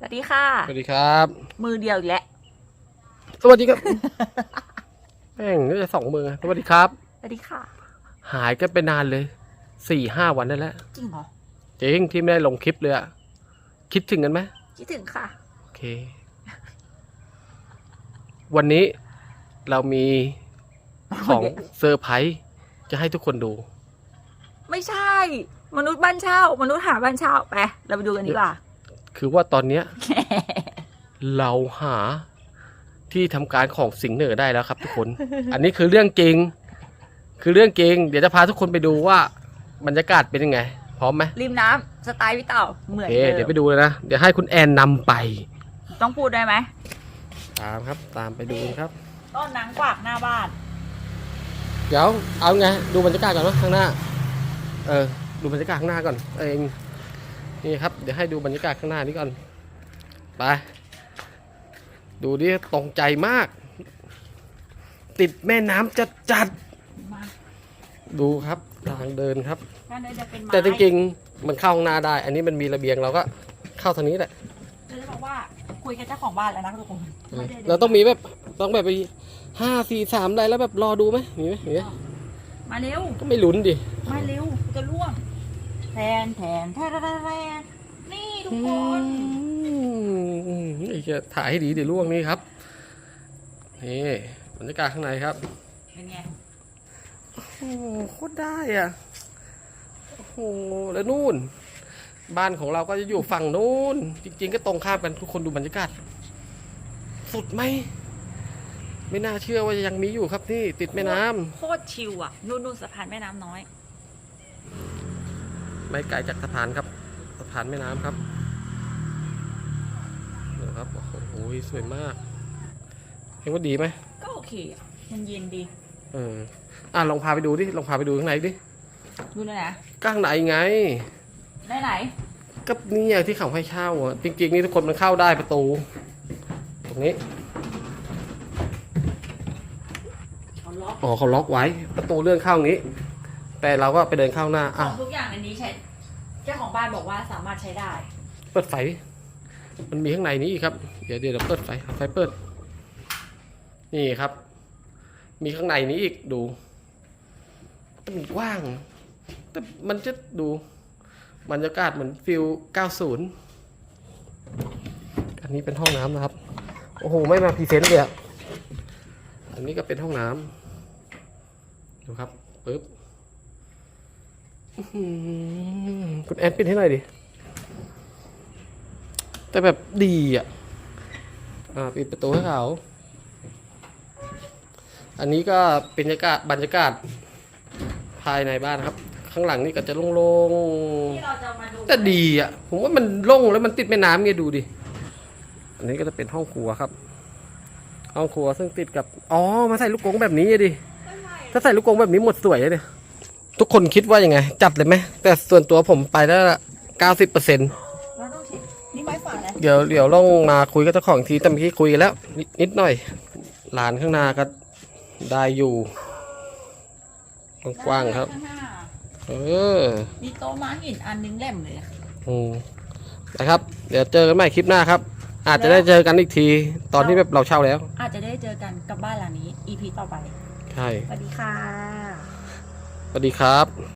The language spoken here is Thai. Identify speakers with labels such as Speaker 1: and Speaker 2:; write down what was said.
Speaker 1: สวัสดีค่ะ
Speaker 2: สวัสดีครับ
Speaker 1: มือเดียวอีกแล้ว
Speaker 2: สวัสดีครับ แม่งนี่จะสองมือ สวัสดีครับ
Speaker 1: สวัสดีค่ะ
Speaker 2: หายกันไปนานเลยสี่ห้าวันนั่นแหละ
Speaker 1: จริงเหรอ
Speaker 2: จริงที่ไม่ได้ลงคลิปเลยอะคิดถึงกันไหม
Speaker 1: คิดถึงค่ะ
Speaker 2: โอเค วันนี้เรามีของเซอร์ไพรส์จะให้ทุกคนดู
Speaker 1: ไม่ใช่ มนุษย์บ้านเช่า มนุษย์หาบ้านเช่าไปเราไปดูกันดีกว่า
Speaker 2: คือว่าตอนเนี้ย เราหาที่ทำการของสิงห์เหนือได้แล้วครับ ทุกคน อันนี้คือเรื่องจริง คือเรื่องจริง เดี๋ยวจะพาทุกคนไปดูว่าบรรยากาศเป็นยังไง พร้อมไหม
Speaker 1: ริมน้ำสไตล์พี่เต่าเหมื
Speaker 2: โอ
Speaker 1: อน
Speaker 2: เค
Speaker 1: เดิ
Speaker 2: เดี๋ยวไป
Speaker 1: ม
Speaker 2: ดูเลยนะ เดี๋ยวให้คุณแอนนำไป
Speaker 1: ต้องพูดได้ไหม
Speaker 2: ตามครับ ตามไปดูครับ
Speaker 1: ต้นนางกวักหน้าบ้าน
Speaker 2: เดี๋ยวเอาไง ดูบรรยากาศก่อนว่าข้างหน้า เออ ดูบรรยากาศข้างหน้าก่อน เอง นี่ครับ เดี๋ยวให้ดูบรรยากาศข้างหน้านี้ก่อน ไป ดูดิตรงใจมาก ติดแม่น้ำจัดจัด
Speaker 1: มา
Speaker 2: ๆดูครับทางเดินครับ
Speaker 1: ถ้าได้จะเป็นไม้
Speaker 2: แต่จริงๆ มันเข้าข้างหน้าได้ อันนี้มันมีระเบียงเราก็เข้าทางนี้แหละ
Speaker 1: เราจะบอกว่าคุยกับเจ้าของบ้านแล้วนะทุกคนไม่ได้ดิน
Speaker 2: เราต้องมีแบบต้องแบบไปห้าสี่สามอะไรแล้วแบบรอดูไหมมีไหมมีไหม
Speaker 1: มาเร็ว
Speaker 2: ก็ไม่ลุ้นดิ
Speaker 1: มาเร็วจะล่วง แทนแทนแทนแทนแทนนี่ ทุกคน
Speaker 2: อืมไอ้เหี้ยถ่ายให้ดีเดี๋ยวล่วงนี่ครับ นี่บรรยากาศข้างในครับ
Speaker 1: เป็นไง
Speaker 2: โอ้โหโคตรได้อะ โอ้โห แล้วนู่น บ้านของเราก็จะอยู่ฝั่งนู้น จริง ๆ ก็ตรงข้ามกันทุกคนดูบรรยากาศ สุดไหม ไม่น่าเชื่อว่ายังมีอยู่ครับนี่ติดแม่น้ำ
Speaker 1: โคตรชิลอะ นู่นนู่นสะพานแม่น้ำน้อย
Speaker 2: ไม่ไกลจากสะพานครับ สะพานแม่น้ำครับ ดูครับ โอ้โหสวยมากเห็นว่าดีไหม
Speaker 1: ก็โอเคอะมันเย็นดี
Speaker 2: เออ อะลองพาไปดูดิ ลองพาไปดูข้างในดิ
Speaker 1: ดูเลยนะ
Speaker 2: ข้างในไง
Speaker 1: ได้ไหน
Speaker 2: ก็นี่อย่างที่เขาให้เช่าอะ จริงๆนี่ทุกคนมันเข้าได้ประตู ตรงนี้
Speaker 1: เขาล็อก
Speaker 2: อ๋อเขาล็อกไว้ ประตูเลื่อนเข้าอย่างนี้ แต่เราก็ไปเดินเข้าหน้า
Speaker 1: ข
Speaker 2: อะ
Speaker 1: องทุกอย่างในนี้ใช้เจ้าของบ้านบอกว่าสามารถใช้ได้
Speaker 2: เปิดไฟ มันมีข้างในนี้อีกครับ เดี๋ยวเดี๋ยวเราเปิดไฟไฟเปิด นี่ครับ มีข้างในนี้อีกดูแต่มันกว้าง แต่มันจะดูบรรยากาศเหมือนฟิล90 อันนี้เป็นห้องน้ำนะครับ โอ้โห ไม่มาพรีเซนต์เลยอะอันนี้ก็เป็นห้องน้ำดูครับปึ๊บคุณแอนปิดให้หน่อยดิ แต่แบบดีอะ อ่าปิดประตูให้เขา อันนี้ก็เป็นบรรยากาศบรรยากาศภายในบ้านครับ ข้างหลังนี่ก็จะโล่ง
Speaker 1: ที่เราจะมาดู
Speaker 2: ๆแต่ดีอะ ผมว่ามันโล่งแล้วมันติดแม่น้ำไงดูดิ อันนี้ก็จะเป็นห้องครัวครับ ห้องครัวซึ่งติดกับ อ๋อ มาใส่ลูกกรงแบบนี้อะดิถ้าใส่ลูกกรงแบบนี้หมดสวยเลยเนี่ย ทุกคนคิดว่ายังไง จัดเลยไหม แต่ส่วนตัวผมไปแล้วเก้าสิบเปอร์เซ็นต์ เดี๋ยวเดี๋ยวต้องมาคุยกับเจ้าของอีกทีแต่เมื่อกี้คุยกันแล้วนิดนิดหน่อยลานข้างหน้าก็ได้อยู่กว้างๆครับ เออ
Speaker 1: มีโต๊ะม้าหินอันนึงเล่มเลย
Speaker 2: อืมนะครับ เดี๋ยวเจอกันใหม่คลิปหน้าครับ อาจจะได้เจอกันอีกที ตอนที่แบบเราเช่าแล้ว
Speaker 1: อาจจะได้เจอกันกับบ้านหลังนี้ EP ต่อไป
Speaker 2: ใช่
Speaker 1: สวัสดีค่ะ
Speaker 2: สวัสดีครับ